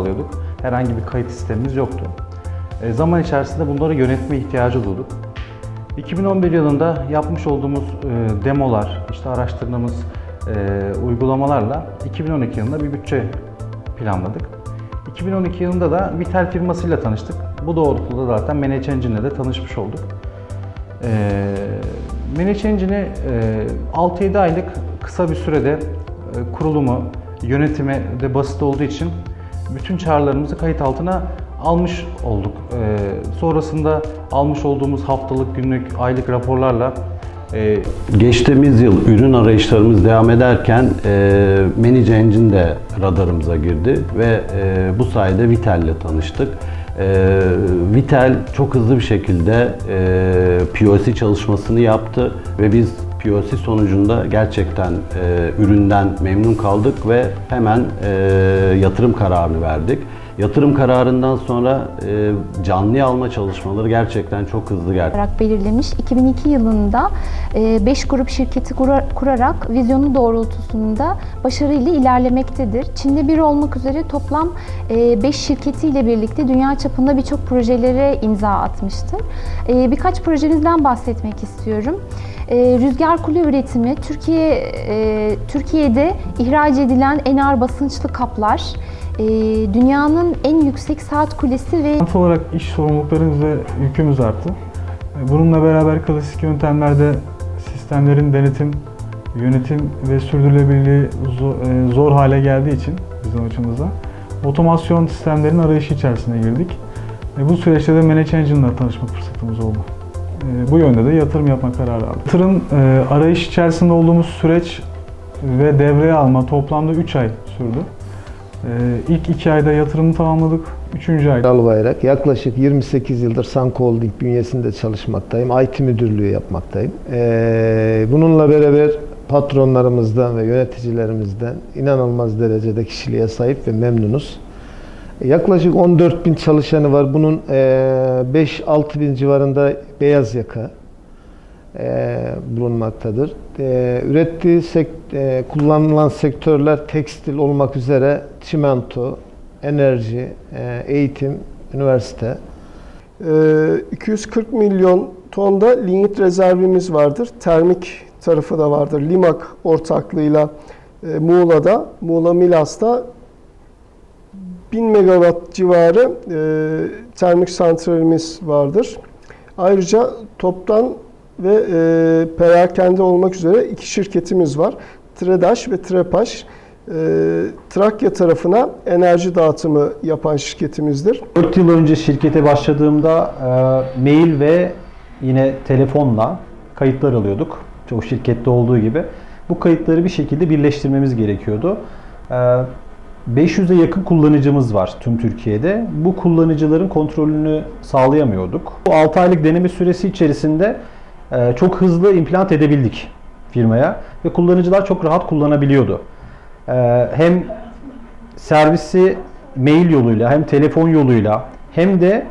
sağlıyorduk. Herhangi bir kayıt sistemimiz yoktu. E, zaman içerisinde bunları yönetme ihtiyacı duyduk. 2011 yılında yapmış olduğumuz e, demolar, işte araştırdığımız e, uygulamalarla 2012 yılında bir bütçe planladık. 2012 yılında da Vitel firmasıyla tanıştık. Bu doğrultuda zaten Manage Engine'le de tanışmış olduk. E, Manage Engine'i e, 6-7 aylık kısa bir sürede e, kurulumu, yönetimi de basit olduğu için bütün çağrılarımızı kayıt altına almış olduk. E, sonrasında almış olduğumuz haftalık, günlük, aylık raporlarla e, Geçtiğimiz yıl ürün arayışlarımız devam ederken e, Manage Engine de radarımıza girdi ve e, bu sayede Vitel ile tanıştık. E, Vitel çok hızlı bir şekilde e, POC çalışmasını yaptı ve biz POC sonucunda gerçekten e, üründen memnun kaldık ve hemen e, yatırım kararını verdik. Yatırım kararından sonra e, canlı alma çalışmaları gerçekten çok hızlı gerçekleşti. olarak belirlemiş. 2002 yılında 5 grup şirketi kura- kurarak vizyonu doğrultusunda başarıyla ilerlemektedir. Çin'de bir olmak üzere toplam 5 şirketiyle birlikte dünya çapında birçok projelere imza atmıştır. E, Birkaç projemizden bahsetmek istiyorum. E, Rüzgar kule üretimi Türkiye e, Türkiye'de ihraç edilen en ağır basınçlı kaplar, e, dünyanın en yüksek saat kulesi ve Finansal olarak iş sorumluluklarımız ve yükümüz arttı. Bununla beraber klasik yöntemlerde sistemlerin denetim, yönetim ve sürdürülebilirliği zor, e, zor hale geldiği için bizim açımızda otomasyon sistemlerin arayışı içerisine girdik. Bu süreçte de Manage tanışma fırsatımız oldu. E, Bu yönde de yatırım yapma kararı aldık. Yatırım e, arayış içerisinde olduğumuz süreç ve devreye alma toplamda 3 ay sürdü. E, İlk 2 ayda yatırımı tamamladık. 3. ayda Ünal Bayrak. Yaklaşık 28 yıldır Sanko Holding bünyesinde çalışmaktayım. IT müdürlüğü yapmaktayım. Ee, bununla beraber patronlarımızdan ve yöneticilerimizden inanılmaz derecede kişiliğe sahip ve memnunuz. Yaklaşık 14 bin çalışanı var. Bunun e, 5-6 bin civarında beyaz yaka e, bulunmaktadır. E, ürettiği sek- e, kullanılan sektörler tekstil olmak üzere çimento, enerji, e, eğitim, üniversite. Ee, 240 milyon tonda lignit rezervimiz vardır. Termik tarafı da vardır. Limak ortaklığıyla e, Muğla'da, Muğla Milas'ta 1000 megawatt civarı e, termik santralimiz vardır. Ayrıca toptan ve e, perakende olmak üzere iki şirketimiz var. Tredaş ve Trepaş. E, Trakya tarafına enerji dağıtımı yapan şirketimizdir. 4 yıl önce şirkete başladığımda e, mail ve yine telefonla kayıtlar alıyorduk. Çoğu şirkette olduğu gibi. Bu kayıtları bir şekilde birleştirmemiz gerekiyordu. E, 500'e yakın kullanıcımız var tüm Türkiye'de. Bu kullanıcıların kontrolünü sağlayamıyorduk. Bu 6 aylık deneme süresi içerisinde e, çok hızlı implant edebildik firmaya ve kullanıcılar çok rahat kullanabiliyordu. E, hem servisi mail yoluyla hem telefon yoluyla hem de